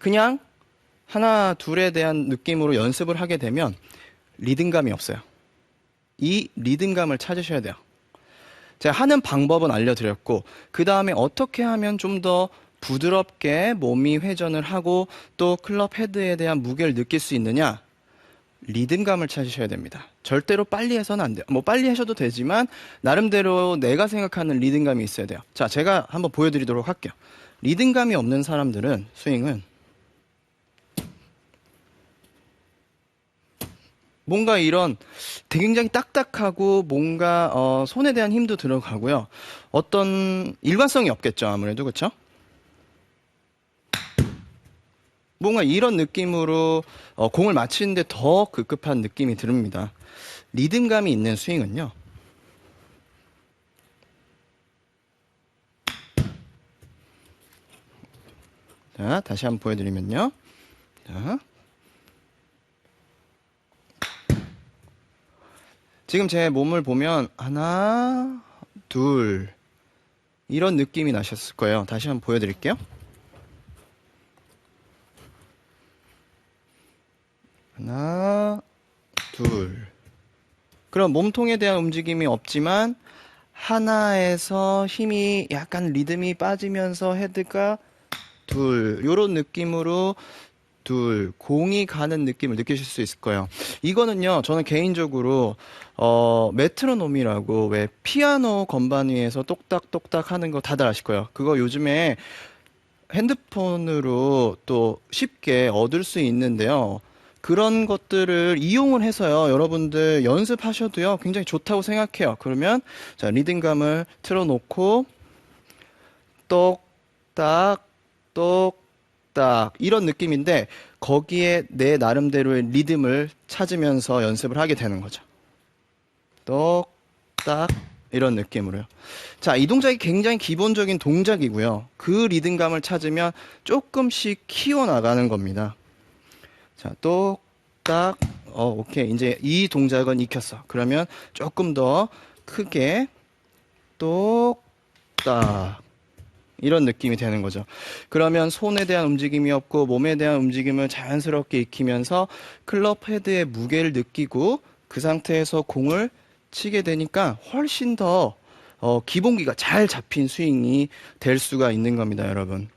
그냥 하나, 둘에 대한 느낌으로 연습을 하게 되면 리듬감이 없어요. 이 리듬감을 찾으셔야 돼요. 제가 하는 방법은 알려드렸고, 그 다음에 어떻게 하면 좀 더 부드럽게 몸이 회전을 하고 또 클럽 헤드에 대한 무게를 느낄 수 있느냐? 리듬감을 찾으셔야 됩니다. 절대로 빨리 해서는 안 돼요. 뭐 빨리 하셔도 되지만 나름대로 내가 생각하는 리듬감이 있어야 돼요. 자, 제가 한번 보여드리도록 할게요. 리듬감이 없는 사람들은 스윙은 뭔가 이런 굉장히 딱딱하고 뭔가 어, 손에 대한 힘도 들어가고요. 어떤 일관성이 없겠죠. 아무래도 그렇죠? 뭔가 이런 느낌으로 어, 공을 맞히는데 더 급급한 느낌이 듭니다. 리듬감이 있는 스윙은요. 자, 다시 한번 보여드리면요. 자. 지금 제 몸을 보면 하나, 둘 이런 느낌이 나셨을 거예요. 다시 한번 보여드릴게요. 하나, 둘. 그럼 몸통에 대한 움직임이 없지만 하나에서 힘이 약간 리듬이 빠지면서 헤드가 둘 요런 느낌으로 둘 공이 가는 느낌을 느끼실 수 있을 거예요. 이거는요 저는 개인적으로 어 메트로놈이라고 왜 피아노 건반 위에서 똑딱똑딱 하는 거 다들 아실 거예요. 그거 요즘에 핸드폰으로 또 쉽게 얻을 수 있는데요. 그런 것들을 이용을 해서요. 여러분들 연습하셔도요. 굉장히 좋다고 생각해요. 그러면 자, 리듬감을 틀어 놓고 똑딱 똑딱 이런 느낌인데 거기에 내 나름대로의 리듬을 찾으면서 연습을 하게 되는 거죠. 똑딱 이런 느낌으로요. 자, 이 동작이 굉장히 기본적인 동작이고요. 그 리듬감을 찾으면 조금씩 키워 나가는 겁니다. 자, 똑딱. 어, 오케이. 이제 이 동작은 익혔어. 그러면 조금 더 크게 똑딱. 이런 느낌이 되는 거죠. 그러면 손에 대한 움직임이 없고 몸에 대한 움직임을 자연스럽게 익히면서 클럽 헤드의 무게를 느끼고 그 상태에서 공을 치게 되니까 훨씬 더 어, 기본기가 잘 잡힌 스윙이 될 수가 있는 겁니다, 여러분.